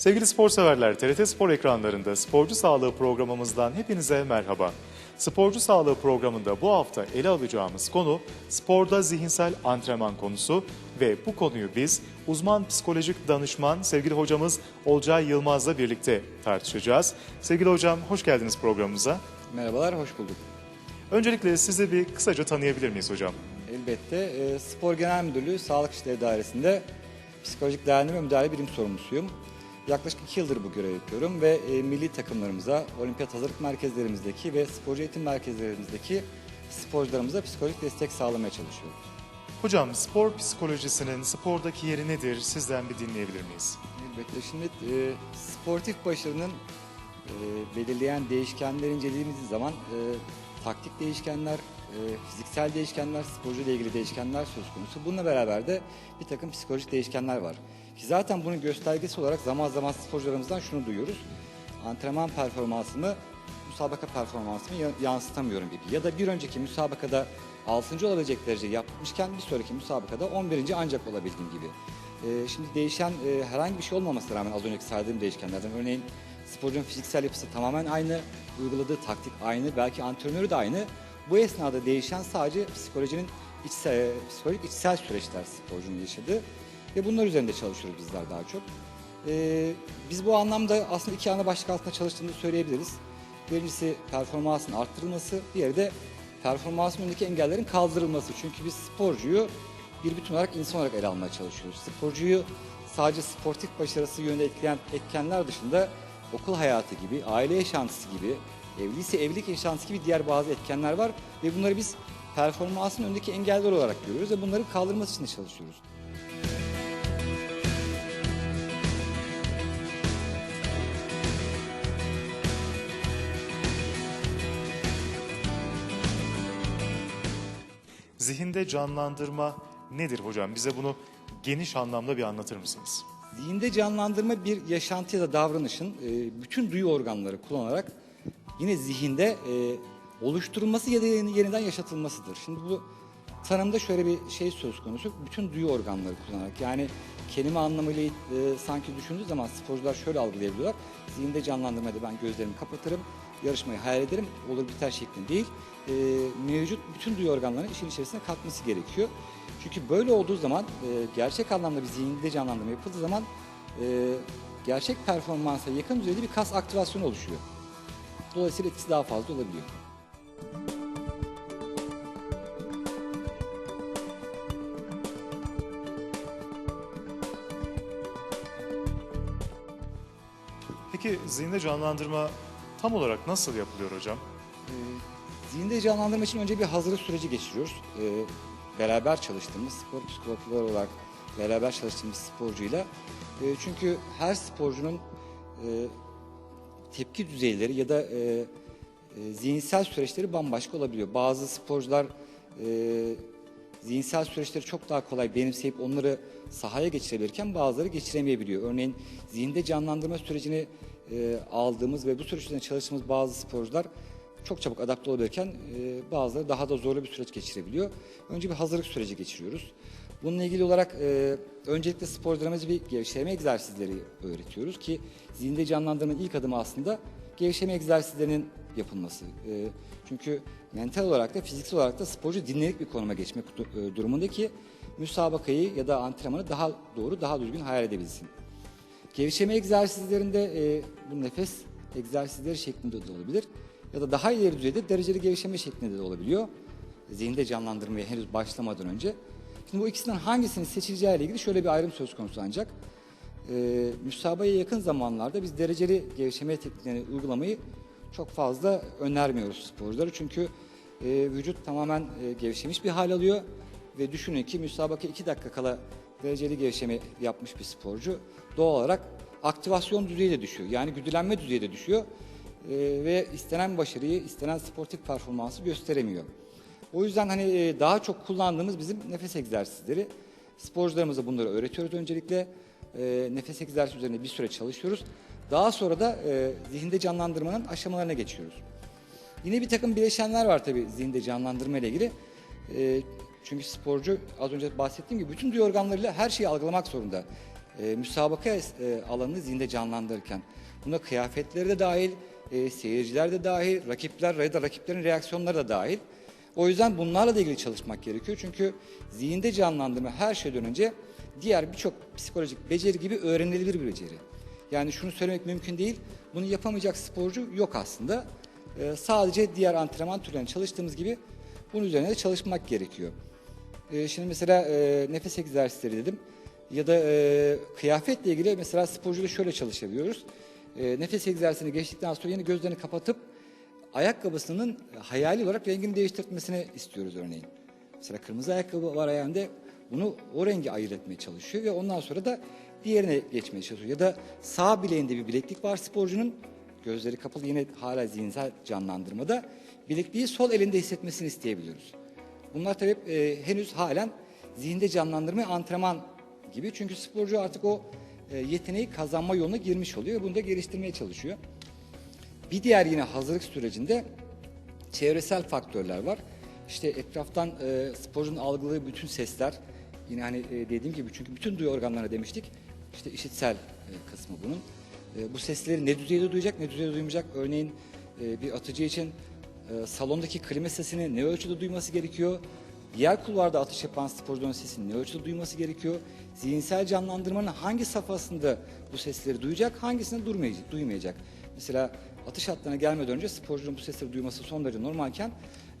Sevgili spor severler, TRT Spor ekranlarında Sporcu Sağlığı programımızdan hepinize merhaba. Sporcu Sağlığı programında bu hafta ele alacağımız konu sporda zihinsel antrenman konusu ve bu konuyu biz uzman psikolojik danışman sevgili hocamız Olcay Yılmaz'la birlikte tartışacağız. Sevgili hocam hoş geldiniz programımıza. Merhabalar, hoş bulduk. Öncelikle sizi bir kısaca tanıyabilir miyiz hocam? Elbette e, Spor Genel Müdürlüğü Sağlık İşleri Dairesi'nde psikolojik değerlendirme müdahale bilim sorumlusuyum. Yaklaşık iki yıldır bu görevi yapıyorum ve e, milli takımlarımıza, olimpiyat hazırlık merkezlerimizdeki ve sporcu eğitim merkezlerimizdeki sporcularımıza psikolojik destek sağlamaya çalışıyorum. Hocam spor psikolojisinin spordaki yeri nedir? Sizden bir dinleyebilir miyiz? Elbette şimdi e, sportif başarının e, belirleyen değişkenleri incelediğimiz zaman e, taktik değişkenler, e, fiziksel değişkenler, sporcu ile ilgili değişkenler söz konusu. Bununla beraber de bir takım psikolojik değişkenler var. Ki zaten bunun göstergesi olarak zaman zaman sporcularımızdan şunu duyuyoruz. Antrenman performansımı müsabaka performansımı ya- yansıtamıyorum gibi. Ya da bir önceki müsabakada 6. olabilecek derece yapmışken bir sonraki müsabakada 11. ancak olabildiğim gibi. Ee, şimdi değişen e, herhangi bir şey olmamasına rağmen az önceki saydığım değişkenlerden örneğin sporcunun fiziksel yapısı tamamen aynı, uyguladığı taktik aynı, belki antrenörü de aynı. Bu esnada değişen sadece psikolojinin içsel, psikolojik içsel süreçler sporcunun yaşadığı ve bunlar üzerinde çalışıyoruz bizler daha çok. Ee, biz bu anlamda aslında iki ana başlık altında çalıştığımızı söyleyebiliriz. Birincisi performansın arttırılması, diğeri de performansın önündeki engellerin kaldırılması. Çünkü biz sporcuyu bir bütün olarak insan olarak ele almaya çalışıyoruz. Sporcuyu sadece sportif başarısı yönünde etkileyen etkenler dışında okul hayatı gibi, aile yaşantısı gibi, evliyse evlilik yaşantısı gibi diğer bazı etkenler var ve bunları biz performansın önündeki engeller olarak görüyoruz ve bunların kaldırılması için de çalışıyoruz. Zihinde canlandırma nedir hocam? Bize bunu geniş anlamda bir anlatır mısınız? Zihinde canlandırma bir yaşantı ya da davranışın e, bütün duyu organları kullanarak yine zihinde e, oluşturulması ya da yeni- yeniden yaşatılmasıdır. Şimdi bu tanımda şöyle bir şey söz konusu. Bütün duyu organları kullanarak yani kelime anlamıyla e, sanki düşündüğü zaman sporcular şöyle algılayabiliyorlar. Zihinde canlandırmada ben gözlerimi kapatırım, yarışmayı hayal ederim, olur biter şeklinde değil. E, mevcut bütün duyu organlarının işin içerisine katması gerekiyor. Çünkü böyle olduğu zaman e, gerçek anlamda bir zihinde canlandırma yapıldığı zaman e, gerçek performansa yakın düzeyde bir kas aktivasyonu oluşuyor. Dolayısıyla etkisi daha fazla olabiliyor. Peki zihinde canlandırma tam olarak nasıl yapılıyor hocam? E, zihinde canlandırma için önce bir hazırlık süreci geçiriyoruz. E, beraber çalıştığımız spor psikologları olarak beraber çalıştığımız sporcuyla. E, çünkü her sporcunun e, tepki düzeyleri ya da e, e, zihinsel süreçleri bambaşka olabiliyor. Bazı sporcular e, zihinsel süreçleri çok daha kolay benimseyip onları sahaya geçirebilirken bazıları geçiremeyebiliyor. Örneğin zihinde canlandırma sürecini e, aldığımız ve bu süreç üzerinde çalıştığımız bazı sporcular çok çabuk adapte olabilirken e, bazıları daha da zorlu bir süreç geçirebiliyor. Önce bir hazırlık süreci geçiriyoruz. Bununla ilgili olarak e, öncelikle sporcularımıza bir gevşeme egzersizleri öğretiyoruz ki zihinde canlandırmanın ilk adımı aslında gevşeme egzersizlerinin yapılması. E, çünkü mental olarak da fiziksel olarak da sporcu dinlenik bir konuma geçmek e, durumunda ki müsabakayı ya da antrenmanı daha doğru, daha düzgün hayal edebilsin. Gevşeme egzersizlerinde e, bu nefes egzersizleri şeklinde de olabilir. Ya da daha ileri düzeyde dereceli gevşeme şeklinde de olabiliyor. Zihinde canlandırmaya henüz başlamadan önce. Şimdi bu ikisinden hangisini seçileceği ile ilgili şöyle bir ayrım söz konusu ancak. E, müsabakaya yakın zamanlarda biz dereceli gevşeme tekniklerini uygulamayı çok fazla önermiyoruz sporculara. Çünkü e, vücut tamamen e, gevşemiş bir hal alıyor. Ve düşünün ki müsabaka 2 dakika kala dereceli gevşeme yapmış bir sporcu doğal olarak aktivasyon düzeyi de düşüyor. Yani güdülenme düzeyi de düşüyor. E, ve istenen başarıyı, istenen sportif performansı gösteremiyor. O yüzden hani e, daha çok kullandığımız bizim nefes egzersizleri. Sporcularımıza bunları öğretiyoruz öncelikle. E, nefes egzersizi üzerine bir süre çalışıyoruz. Daha sonra da e, zihinde canlandırmanın aşamalarına geçiyoruz. Yine bir takım bileşenler var tabii zihinde canlandırma ile ilgili. E, çünkü sporcu az önce bahsettiğim gibi bütün duyu organlarıyla her şeyi algılamak zorunda. E, müsabaka e, alanını zihinde canlandırırken. Buna kıyafetleri de dahil, e, seyirciler de dahil, rakipler ya da rakiplerin reaksiyonları da dahil. O yüzden bunlarla da ilgili çalışmak gerekiyor. Çünkü zihinde canlandırma her şeyden önce diğer birçok psikolojik beceri gibi öğrenilebilir bir beceri. Yani şunu söylemek mümkün değil, bunu yapamayacak sporcu yok aslında. Ee, sadece diğer antrenman türlerine çalıştığımız gibi bunun üzerine de çalışmak gerekiyor. Ee, şimdi mesela e, nefes egzersizleri dedim ya da e, kıyafetle ilgili mesela sporcuyla şöyle çalışabiliyoruz. E, nefes egzersizini geçtikten sonra yine gözlerini kapatıp ayakkabısının hayali olarak rengini değiştirmesini istiyoruz örneğin. Mesela kırmızı ayakkabı var ayağında bunu o rengi ayırt etmeye çalışıyor ve ondan sonra da diğerine geçmeye çalışıyor. Ya da sağ bileğinde bir bileklik var sporcunun gözleri kapalı yine hala zihinsel canlandırmada bilekliği sol elinde hissetmesini isteyebiliyoruz. Bunlar tabii e, henüz halen zihinde canlandırma antrenman gibi çünkü sporcu artık o e, yeteneği kazanma yoluna girmiş oluyor bunu da geliştirmeye çalışıyor. Bir diğer yine hazırlık sürecinde çevresel faktörler var. İşte etraftan e, sporcunun algıladığı bütün sesler, yine hani e, dediğim gibi çünkü bütün duyu organlarına demiştik. İşte işitsel e, kısmı bunun. E, bu sesleri ne düzeyde duyacak, ne düzeyde duymayacak. Örneğin e, bir atıcı için e, salondaki klima sesini ne ölçüde duyması gerekiyor? Diğer kulvarda atış yapan sporcunun sesini ne ölçüde duyması gerekiyor? Zihinsel canlandırmanın hangi safhasında bu sesleri duyacak, hangisinde durmayacak, duymayacak? Mesela atış hattına gelmeden önce sporcunun bu sesleri duyması son derece normalken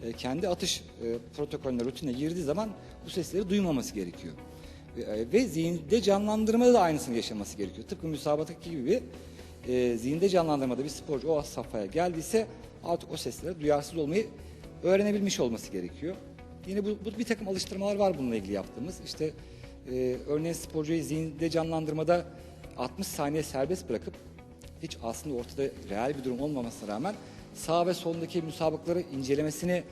e, kendi atış e, protokolüne, rutine girdiği zaman bu sesleri duymaması gerekiyor. Ve, e, ve zihinde canlandırmada da aynısını yaşaması gerekiyor. Tıpkı müsabakadaki gibi e, zihinde canlandırmada bir sporcu o safhaya geldiyse artık o seslere duyarsız olmayı öğrenebilmiş olması gerekiyor. Yine bu, bu bir takım alıştırmalar var bununla ilgili yaptığımız. İşte e, örneğin sporcuyu zihinde canlandırmada 60 saniye serbest bırakıp hiç aslında ortada real bir durum olmamasına rağmen sağ ve soldaki müsabakları incelemesini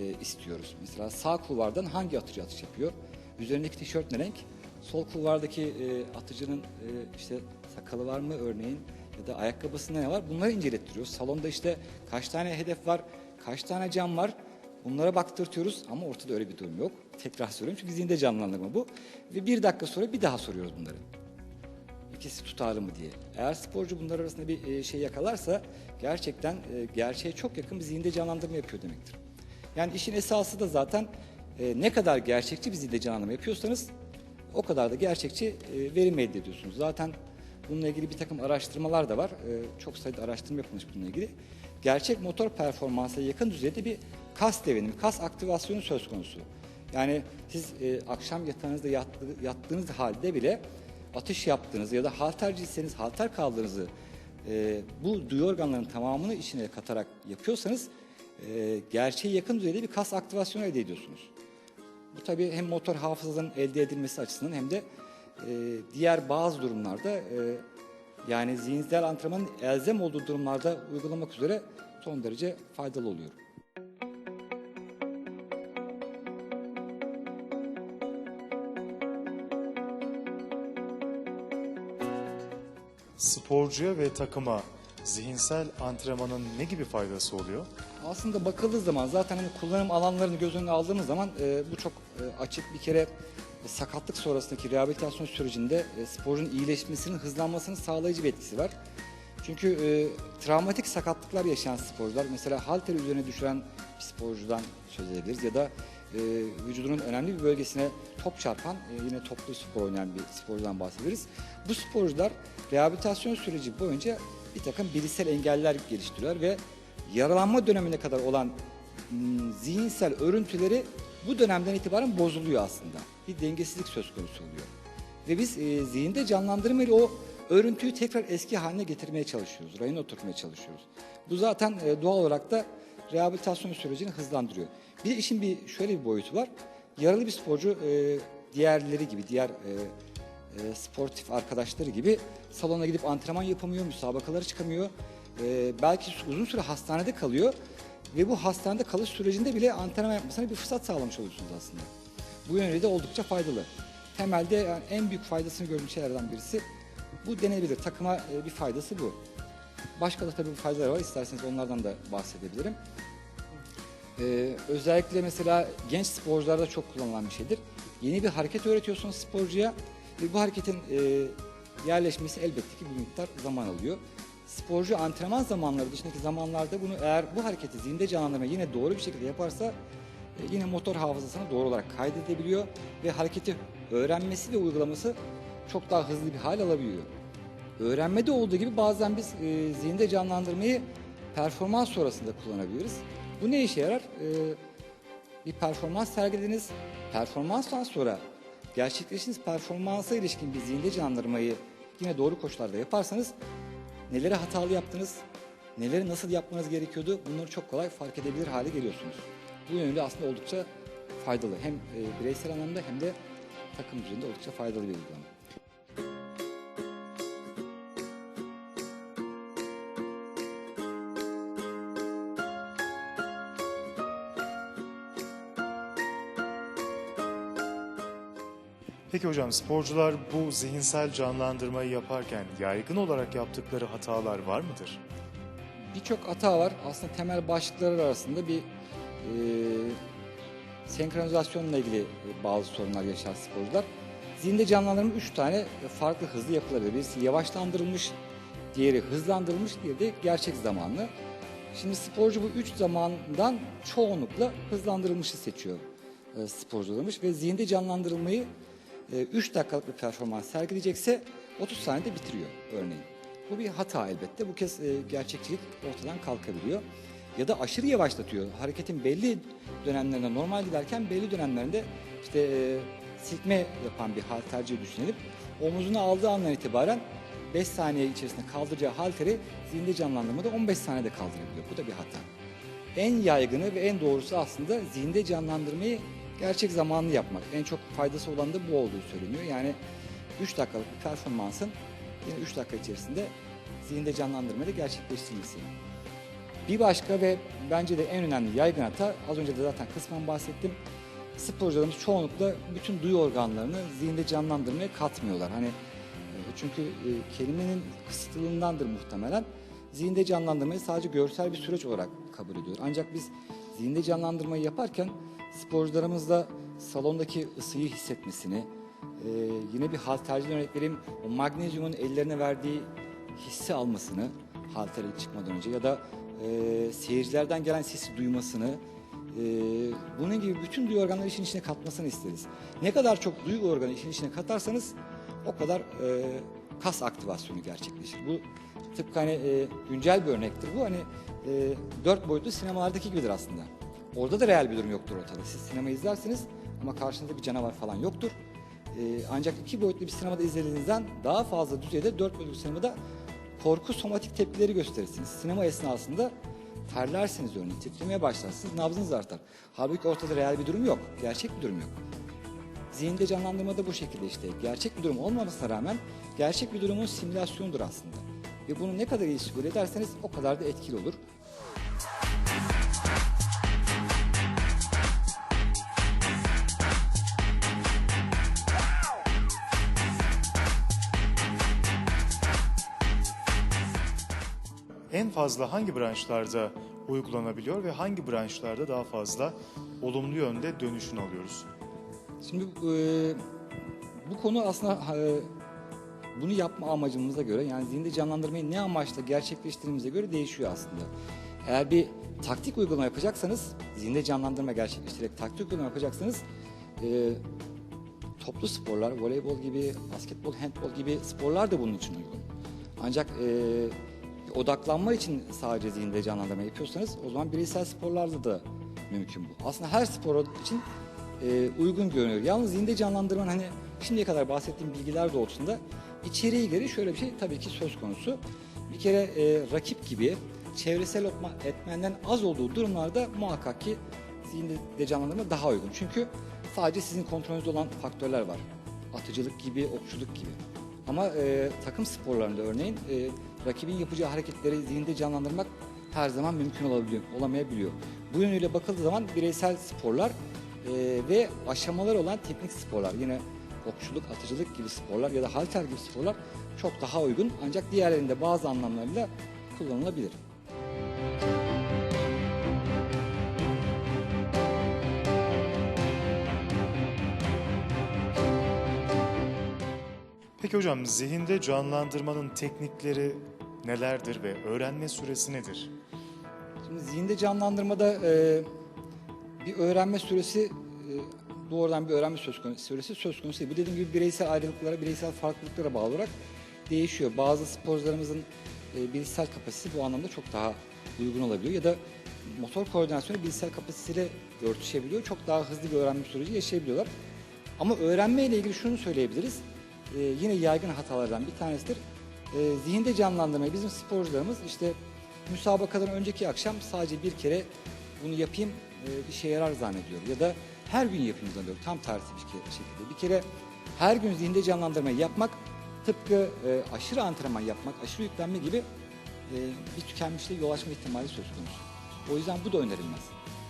e, istiyoruz. Mesela sağ kulvardan hangi atıcı atış yapıyor? Üzerindeki tişört ne renk? Sol kulvardaki e, atıcının e, işte sakalı var mı örneğin ya da ayakkabısında ne var? Bunları incelettiriyoruz. Salonda işte kaç tane hedef var, kaç tane cam var? Bunlara baktırtıyoruz ama ortada öyle bir durum yok. Tekrar söylüyorum çünkü zihinde canlandırma bu. Ve bir dakika sonra bir daha soruyoruz bunları ikisi tutarlı mı diye. Eğer sporcu bunlar arasında bir e, şey yakalarsa gerçekten e, gerçeğe çok yakın bir zihinde canlandırma yapıyor demektir. Yani işin esası da zaten e, ne kadar gerçekçi bir zihinde canlandırma yapıyorsanız o kadar da gerçekçi verim elde ediyorsunuz. Zaten bununla ilgili bir takım araştırmalar da var. Çok sayıda araştırma yapılmış bununla ilgili. Gerçek motor performansa yakın düzeyde bir kas devinimi, kas aktivasyonu söz konusu. Yani siz akşam yatağınızda yattığı, yattığınız halde bile atış yaptığınızı ya da halterciyseniz halter kaldığınızı e, bu duyu organlarının tamamını içine katarak yapıyorsanız e, gerçeğe yakın düzeyde bir kas aktivasyonu elde ediyorsunuz. Bu tabii hem motor hafızanın elde edilmesi açısından hem de e, diğer bazı durumlarda e, yani zihinsel antrenmanın elzem olduğu durumlarda uygulamak üzere son derece faydalı oluyor. Sporcuya ve takıma zihinsel antrenmanın ne gibi faydası oluyor? Aslında bakıldığı zaman zaten hani kullanım alanlarını göz önüne aldığımız zaman e, bu çok e, açık bir kere e, sakatlık sonrasındaki rehabilitasyon sürecinde e, sporcunun iyileşmesinin hızlanmasının sağlayıcı bir etkisi var. Çünkü e, travmatik sakatlıklar yaşayan sporcular mesela halter üzerine düşüren bir sporcudan söz edebiliriz ya da e, vücudunun önemli bir bölgesine top çarpan e, yine toplu spor oynayan bir sporcudan bahsederiz. Bu sporcular rehabilitasyon süreci boyunca bir takım bilişsel engeller geliştiriyor ve yaralanma dönemine kadar olan m, zihinsel örüntüleri bu dönemden itibaren bozuluyor aslında. Bir dengesizlik söz konusu oluyor. Ve biz e, zihinde canlandırmayla o örüntüyü tekrar eski haline getirmeye çalışıyoruz. Rayına oturtmaya çalışıyoruz. Bu zaten e, doğal olarak da rehabilitasyon sürecini hızlandırıyor. Bir işin bir şöyle bir boyutu var. Yaralı bir sporcu e, diğerleri gibi, diğer e, e, sportif arkadaşları gibi salona gidip antrenman yapamıyor, müsabakalara çıkamıyor. E, belki uzun süre hastanede kalıyor ve bu hastanede kalış sürecinde bile antrenman yapmasına bir fırsat sağlamış oluyorsunuz aslında. Bu yönüyle de oldukça faydalı. Temelde yani en büyük faydasını gördüğüm şeylerden birisi bu denebilir. Takıma e, bir faydası bu. Başka da tabii faydalar var. İsterseniz onlardan da bahsedebilirim. Ee, özellikle mesela genç sporcularda çok kullanılan bir şeydir. Yeni bir hareket öğretiyorsunuz sporcuya ve bu hareketin e, yerleşmesi elbette ki bir miktar zaman alıyor. Sporcu antrenman zamanları dışındaki zamanlarda bunu eğer bu hareketi zihinde canlandırma yine doğru bir şekilde yaparsa e, yine motor hafızasına doğru olarak kaydedebiliyor ve hareketi öğrenmesi ve uygulaması çok daha hızlı bir hal alabiliyor. Öğrenmede olduğu gibi bazen biz e, zihinde canlandırmayı performans sonrasında kullanabiliriz. Bu ne işe yarar? E, bir performans sergilediniz. Performanstan sonra gerçekleştiğiniz performansa ilişkin bir zihinde canlandırmayı yine doğru koşullarda yaparsanız neleri hatalı yaptınız, neleri nasıl yapmanız gerekiyordu bunları çok kolay fark edebilir hale geliyorsunuz. Bu yönde aslında oldukça faydalı. Hem e, bireysel anlamda hem de takım düzeyinde oldukça faydalı bir uygulama. Peki hocam sporcular bu zihinsel canlandırmayı yaparken yaygın olarak yaptıkları hatalar var mıdır? Birçok hata var. Aslında temel başlıklar arasında bir e, senkronizasyonla ilgili bazı sorunlar yaşar sporcular. Zihinde canlandırma 3 tane farklı hızlı yapılabilir. Birisi yavaşlandırılmış, diğeri hızlandırılmış, diğeri de gerçek zamanlı. Şimdi sporcu bu üç zamandan çoğunlukla hızlandırılmışı seçiyor e, sporcularımız ve zihinde canlandırılmayı 3 dakikalık bir performans sergileyecekse 30 saniyede bitiriyor örneğin. Bu bir hata elbette. Bu kez e, gerçekçilik ortadan kalkabiliyor. Ya da aşırı yavaşlatıyor. Hareketin belli dönemlerinde normal giderken belli dönemlerinde işte e, silkme yapan bir halterci düşünelim. Omuzunu aldığı andan itibaren 5 saniye içerisinde kaldıracağı halteri zihinde canlandırmada 15 saniyede kaldırabiliyor. Bu da bir hata. En yaygını ve en doğrusu aslında zihinde canlandırmayı gerçek zamanlı yapmak. En çok faydası olan da bu olduğu söyleniyor. Yani 3 dakikalık bir performansın yine 3 dakika içerisinde zihinde canlandırmayla gerçekleştirilmesi. Bir başka ve bence de en önemli yaygın hata az önce de zaten kısmen bahsettim. Sporcularımız çoğunlukla bütün duyu organlarını zihinde canlandırmaya katmıyorlar. Hani e, çünkü e, kelimenin kısıtlılığındandır muhtemelen. Zihinde canlandırmayı sadece görsel bir süreç olarak kabul ediyor. Ancak biz zihinde canlandırmayı yaparken sporcularımızla salondaki ısıyı hissetmesini, e, yine bir halterciden örnek o magnezyumun ellerine verdiği hissi almasını haltere çıkmadan önce ya da e, seyircilerden gelen sesi duymasını, e, bunun gibi bütün duyu organları işin içine katmasını isteriz. Ne kadar çok duyu organı işin içine katarsanız o kadar e, kas aktivasyonu gerçekleşir. Bu tıpkı hani e, güncel bir örnektir bu. Hani e, dört boyutlu sinemalardaki gibidir aslında. Orada da real bir durum yoktur ortada. Siz sinema izlersiniz ama karşınızda bir canavar falan yoktur. Ee, ancak iki boyutlu bir sinemada izlediğinizden daha fazla düzeyde dört boyutlu sinemada korku somatik tepkileri gösterirsiniz. Sinema esnasında terlersiniz örneğin, titremeye başlarsınız, nabzınız artar. Halbuki ortada real bir durum yok, gerçek bir durum yok. Zihinde canlandırma da bu şekilde işte. Gerçek bir durum olmamasına rağmen gerçek bir durumun simülasyonudur aslında. Ve bunu ne kadar iyi simüle ederseniz o kadar da etkili olur. Fazla hangi branşlarda uygulanabiliyor ve hangi branşlarda daha fazla olumlu yönde dönüşün alıyoruz? Şimdi e, bu konu aslında e, bunu yapma amacımıza göre yani zihinde canlandırmayı ne amaçla gerçekleştirdiğimize göre değişiyor aslında. Eğer bir taktik uygulama yapacaksanız, zihinde canlandırma gerçekleştirerek taktik uygulama yapacaksanız e, toplu sporlar, voleybol gibi, basketbol, handbol gibi sporlar da bunun için uygun. Ancak e, odaklanma için sadece zihinde canlandırma yapıyorsanız o zaman bireysel sporlarla da mümkün bu. Aslında her spor için e, uygun görünüyor. Yalnız zihinde canlandırmanın hani şimdiye kadar bahsettiğim bilgiler doğrultusunda içeriği gereği şöyle bir şey tabii ki söz konusu. Bir kere e, rakip gibi çevresel etma- etmenden az olduğu durumlarda muhakkak ki zihinde canlandırma daha uygun. Çünkü sadece sizin kontrolünüzde olan faktörler var. Atıcılık gibi, okçuluk gibi. Ama e, takım sporlarında örneğin e, rakibin yapacağı hareketleri zihinde canlandırmak her zaman mümkün olabiliyor, olamayabiliyor. Bu yönüyle bakıldığı zaman bireysel sporlar e, ve aşamalar olan teknik sporlar yine okçuluk, atıcılık gibi sporlar ya da halter gibi sporlar çok daha uygun ancak diğerlerinde bazı anlamlarıyla kullanılabilir. Peki hocam zihinde canlandırmanın teknikleri nelerdir ve öğrenme süresi nedir? Şimdi zihinde canlandırmada e, bir öğrenme süresi e, doğrudan bir öğrenme söz konusu, süresi söz konusu değil. Bu dediğim gibi bireysel ayrılıklara, bireysel farklılıklara bağlı olarak değişiyor. Bazı sporcularımızın e, bilişsel kapasitesi bu anlamda çok daha uygun olabiliyor ya da motor koordinasyonu bilişsel kapasiteyle örtüşebiliyor. Çok daha hızlı bir öğrenme süreci yaşayabiliyorlar. Ama öğrenme ilgili şunu söyleyebiliriz. E, yine yaygın hatalardan bir tanesidir. E, zihinde canlandırmayı bizim sporcularımız işte müsabakadan önceki akşam sadece bir kere bunu yapayım e, işe yarar zannediyor. Ya da her gün yapayım zannediyor. Tam tersi bir şekilde. Bir kere her gün zihinde canlandırmayı yapmak tıpkı e, aşırı antrenman yapmak, aşırı yüklenme gibi e, bir tükenmişliğe yol açma ihtimali söz konusu. O yüzden bu da önerilmez.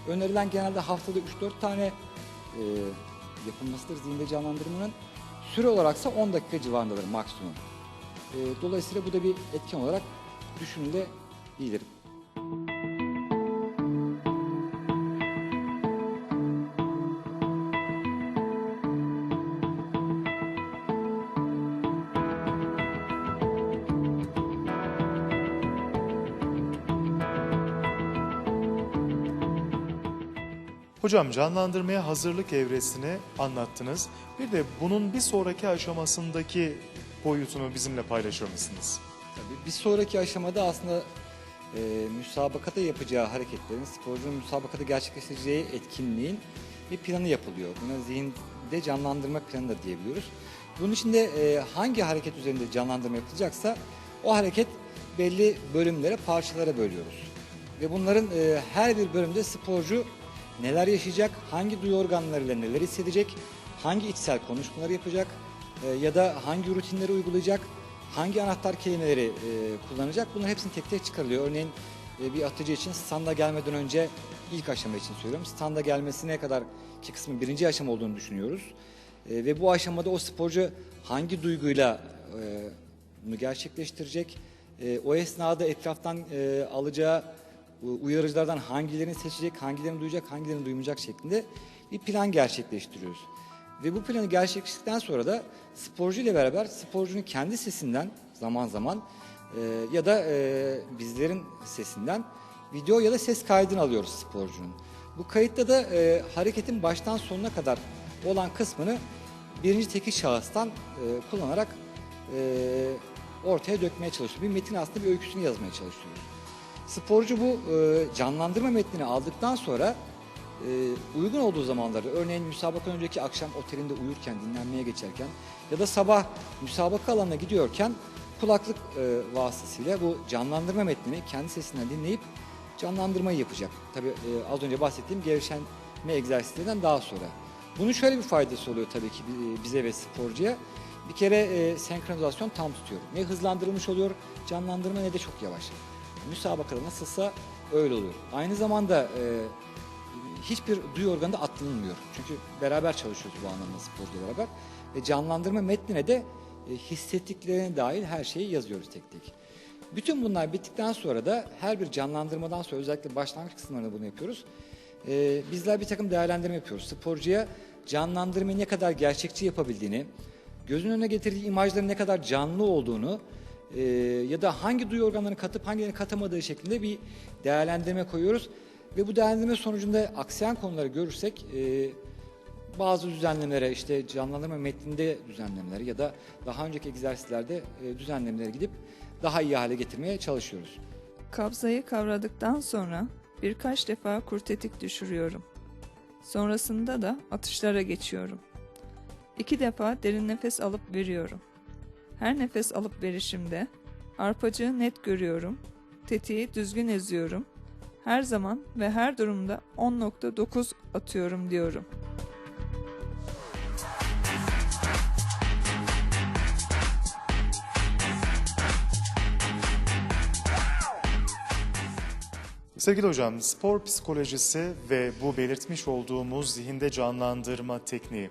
Önerilen genelde haftada 3-4 tane e, yapılmasıdır zihinde canlandırmanın. Süre olaraksa 10 dakika civarındadır maksimum. E, dolayısıyla bu da bir etken olarak düşünülebilir. Hocam canlandırmaya hazırlık evresini anlattınız. Bir de bunun bir sonraki aşamasındaki boyutunu bizimle paylaşır mısınız? Tabii bir sonraki aşamada aslında e, müsabakada yapacağı hareketlerin, sporcunun müsabakada gerçekleştireceği etkinliğin bir planı yapılıyor. Buna zihinde canlandırma planı da diyebiliyoruz. Bunun için de e, hangi hareket üzerinde canlandırma yapılacaksa o hareket belli bölümlere, parçalara bölüyoruz. Ve bunların e, her bir bölümde sporcu neler yaşayacak, hangi duyu organlarıyla neler hissedecek, hangi içsel konuşmaları yapacak e, ya da hangi rutinleri uygulayacak, hangi anahtar kelimeleri e, kullanacak bunların hepsini tek tek çıkarılıyor. Örneğin e, bir atıcı için standa gelmeden önce ilk aşama için söylüyorum. Standa gelmesine kadar ki kısmı birinci aşama olduğunu düşünüyoruz. E, ve bu aşamada o sporcu hangi duyguyla e, bunu gerçekleştirecek, e, o esnada etraftan e, alacağı uyarıcılardan hangilerini seçecek, hangilerini duyacak, hangilerini duymayacak şeklinde bir plan gerçekleştiriyoruz. Ve bu planı gerçekleştirdikten sonra da sporcu ile beraber sporcunun kendi sesinden zaman zaman e, ya da e, bizlerin sesinden video ya da ses kaydını alıyoruz sporcunun. Bu kayıtta da e, hareketin baştan sonuna kadar olan kısmını birinci tekil şahıstan e, kullanarak e, ortaya dökmeye çalışıyoruz. Bir metin aslında bir öyküsünü yazmaya çalışıyoruz. Sporcu bu e, canlandırma metnini aldıktan sonra e, uygun olduğu zamanlarda örneğin müsabaka önceki akşam otelinde uyurken dinlenmeye geçerken ya da sabah müsabaka alanına gidiyorken kulaklık e, vasıtasıyla bu canlandırma metnini kendi sesinden dinleyip canlandırmayı yapacak. Tabii e, az önce bahsettiğim gevşenme egzersizlerinden daha sonra. Bunun şöyle bir faydası oluyor tabii ki bi- bize ve sporcuya. Bir kere e, senkronizasyon tam tutuyor. Ne hızlandırılmış oluyor canlandırma ne de çok yavaş. Müsabakada nasılsa öyle oluyor. Aynı zamanda e, hiçbir duyu organı da atlanılmıyor. Çünkü beraber çalışıyoruz bu anlamda sporcuyla beraber. Ve canlandırma metnine de e, hissettiklerine dair her şeyi yazıyoruz tek tek. Bütün bunlar bittikten sonra da her bir canlandırmadan sonra özellikle başlangıç kısımlarında bunu yapıyoruz. E, bizler bir takım değerlendirme yapıyoruz. Sporcuya canlandırmayı ne kadar gerçekçi yapabildiğini, gözünün önüne getirdiği imajların ne kadar canlı olduğunu e, ya da hangi duyu organlarını katıp hangilerini katamadığı şeklinde bir değerlendirme koyuyoruz. Ve bu değerlendirme sonucunda aksayan konuları görürsek e, bazı düzenlemelere işte canlandırma metninde düzenlemeleri ya da daha önceki egzersizlerde e, düzenlemelere gidip daha iyi hale getirmeye çalışıyoruz. Kabzayı kavradıktan sonra birkaç defa kurtetik düşürüyorum. Sonrasında da atışlara geçiyorum. İki defa derin nefes alıp veriyorum. Her nefes alıp verişimde arpacığı net görüyorum, tetiği düzgün eziyorum. Her zaman ve her durumda 10.9 atıyorum diyorum. Sevgili hocam, spor psikolojisi ve bu belirtmiş olduğumuz zihinde canlandırma tekniği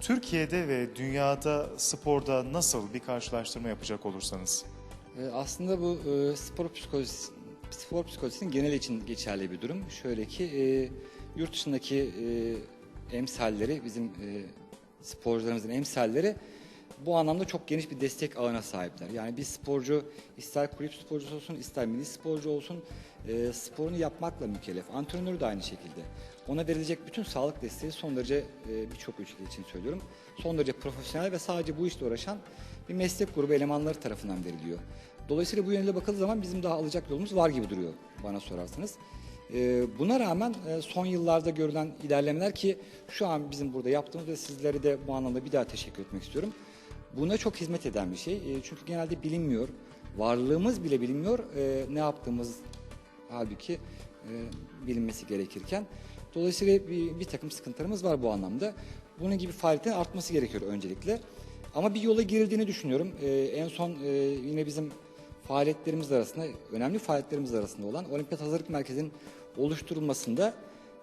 Türkiye'de ve dünyada sporda nasıl bir karşılaştırma yapacak olursanız? E, Aslında bu e, spor psikolojisi spor psikolojisinin genel için geçerli bir durum. Şöyle ki e, yurt dışındaki e, emsalleri bizim sporcularımızın emsalleri bu anlamda çok geniş bir destek ağına sahipler. Yani bir sporcu ister kulüp sporcusu olsun ister milli sporcu olsun e, sporunu yapmakla mükellef. Antrenörü de aynı şekilde. Ona verilecek bütün sağlık desteği son derece e, birçok ülke için söylüyorum. Son derece profesyonel ve sadece bu işle uğraşan bir meslek grubu elemanları tarafından veriliyor. Dolayısıyla bu yönde bakıldığı zaman bizim daha alacak yolumuz var gibi duruyor bana sorarsanız. Ee, buna rağmen e, son yıllarda görülen ilerlemeler ki şu an bizim burada yaptığımız ve sizlere de bu anlamda bir daha teşekkür etmek istiyorum. Buna çok hizmet eden bir şey. E, çünkü genelde bilinmiyor. Varlığımız bile bilinmiyor. E, ne yaptığımız halbuki e, bilinmesi gerekirken. Dolayısıyla bir, bir takım sıkıntılarımız var bu anlamda. Bunun gibi faaliyetlerin artması gerekiyor öncelikle. Ama bir yola girildiğini düşünüyorum. E, en son yine bizim faaliyetlerimiz arasında, önemli faaliyetlerimiz arasında olan Olimpiyat Hazırlık Merkezi'nin oluşturulmasında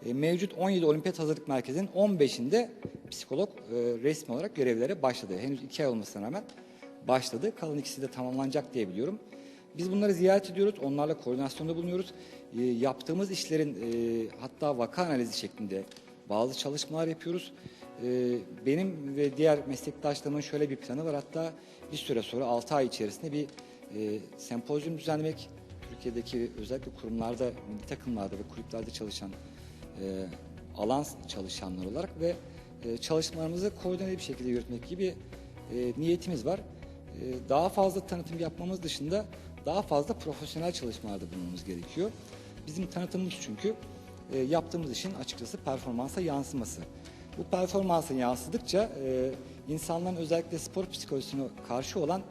e, mevcut 17 Olimpiyat Hazırlık Merkezi'nin 15'inde psikolog e, resmi olarak görevlere başladı. Henüz iki ay olmasına rağmen başladı. Kalan ikisi de tamamlanacak diye biliyorum. Biz bunları ziyaret ediyoruz, onlarla koordinasyonda bulunuyoruz. E, yaptığımız işlerin e, hatta vaka analizi şeklinde bazı çalışmalar yapıyoruz. E, benim ve diğer meslektaşlarımın şöyle bir planı var. Hatta bir süre sonra 6 ay içerisinde bir e, sempozyum düzenlemek. Türkiye'deki özellikle kurumlarda, milli takımlarda ve kulüplerde çalışan e, alan çalışanlar olarak ve e, çalışmalarımızı koordine bir şekilde yürütmek gibi e, niyetimiz var. E, daha fazla tanıtım yapmamız dışında daha fazla profesyonel çalışmalarda bulunmamız gerekiyor. Bizim tanıtımımız çünkü e, yaptığımız işin açıkçası performansa yansıması. Bu performansa yansıdıkça e, insanların özellikle spor psikolojisine karşı olan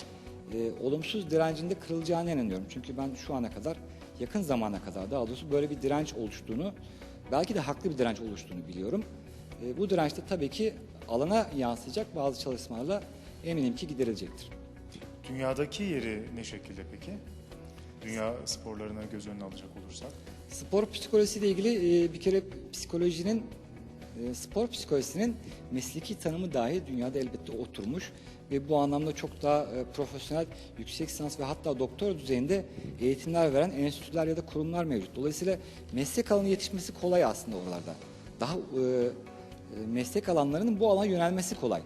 e, olumsuz direncinde kırılacağına inanıyorum. Çünkü ben şu ana kadar yakın zamana kadar daha doğrusu böyle bir direnç oluştuğunu belki de haklı bir direnç oluştuğunu biliyorum. E, bu direnç de tabii ki alana yansıyacak bazı çalışmalarla eminim ki giderilecektir. Dünyadaki yeri ne şekilde peki? Dünya sporlarına göz önüne alacak olursak. Spor psikolojisiyle ilgili e, bir kere psikolojinin e, spor psikolojisinin mesleki tanımı dahi dünyada elbette oturmuş ve bu anlamda çok daha e, profesyonel yüksek lisans ve hatta doktor düzeyinde eğitimler veren enstitüler ya da kurumlar mevcut. Dolayısıyla meslek alanı yetişmesi kolay aslında oralarda. Daha e, e, meslek alanlarının bu alana yönelmesi kolay.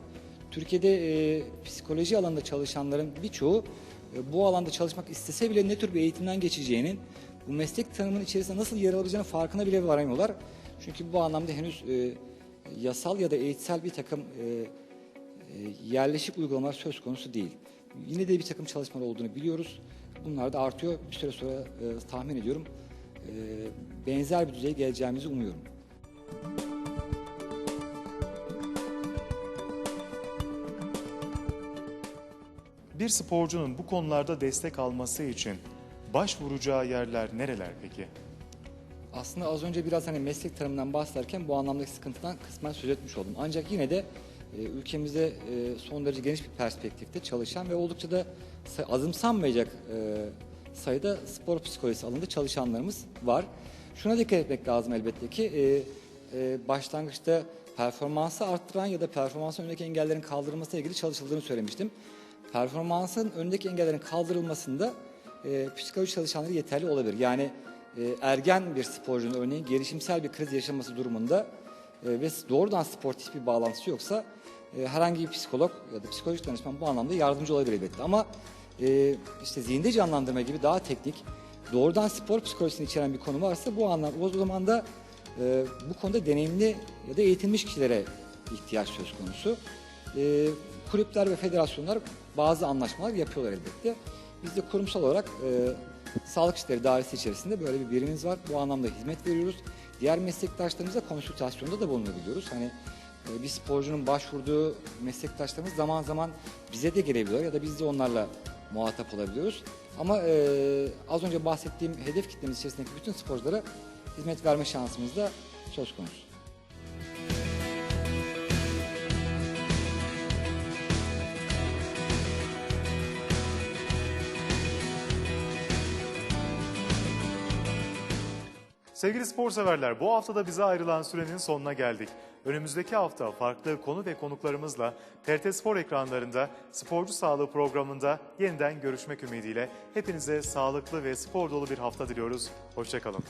Türkiye'de e, psikoloji alanında çalışanların birçoğu e, bu alanda çalışmak istese bile ne tür bir eğitimden geçeceğinin, bu meslek tanımının içerisinde nasıl yer alacağının farkına bile varamıyorlar. Çünkü bu anlamda henüz e, yasal ya da eğitsel bir takım e, yerleşik uygulamalar söz konusu değil. Yine de bir takım çalışmalar olduğunu biliyoruz. Bunlar da artıyor. Bir süre sonra e, tahmin ediyorum e, benzer bir düzeye geleceğimizi umuyorum. Bir sporcunun bu konularda destek alması için başvuracağı yerler nereler peki? Aslında az önce biraz hani meslek tanımından bahsederken bu anlamdaki sıkıntıdan kısmen söz etmiş oldum. Ancak yine de ülkemizde e, son derece geniş bir perspektifte çalışan ve oldukça da azımsanmayacak e, sayıda spor psikolojisi alanında çalışanlarımız var. Şuna dikkat etmek lazım elbette ki e, başlangıçta performansı arttıran ya da performansın önündeki engellerin kaldırılmasıyla ilgili çalışıldığını söylemiştim. Performansın önündeki engellerin kaldırılmasında e, psikoloji çalışanları yeterli olabilir. Yani e, ergen bir sporcunun örneğin gelişimsel bir kriz yaşaması durumunda ve doğrudan sportif bir bağlantısı yoksa e, herhangi bir psikolog ya da psikolojik danışman bu anlamda yardımcı olabilir elbette. Ama e, işte zihinde canlandırma gibi daha teknik, doğrudan spor psikolojisini içeren bir konu varsa bu anlam o zaman da e, bu konuda deneyimli ya da eğitilmiş kişilere ihtiyaç söz konusu. Kulüpler ve federasyonlar bazı anlaşmalar yapıyorlar elbette. Biz de kurumsal olarak e, sağlık işleri dairesi içerisinde böyle bir birimimiz var. Bu anlamda hizmet veriyoruz. Diğer meslektaşlarımızla konsültasyonda da bulunabiliyoruz. Hani e, bir sporcunun başvurduğu meslektaşlarımız zaman zaman bize de gelebiliyor ya da biz de onlarla muhatap olabiliyoruz. Ama e, az önce bahsettiğim hedef kitlemiz içerisindeki bütün sporculara hizmet verme şansımız da söz konusu. Sevgili spor severler, bu haftada bize ayrılan sürenin sonuna geldik. Önümüzdeki hafta farklı konu ve konuklarımızla TRT Spor ekranlarında sporcu sağlığı programında yeniden görüşmek ümidiyle hepinize sağlıklı ve spor dolu bir hafta diliyoruz. Hoşçakalın.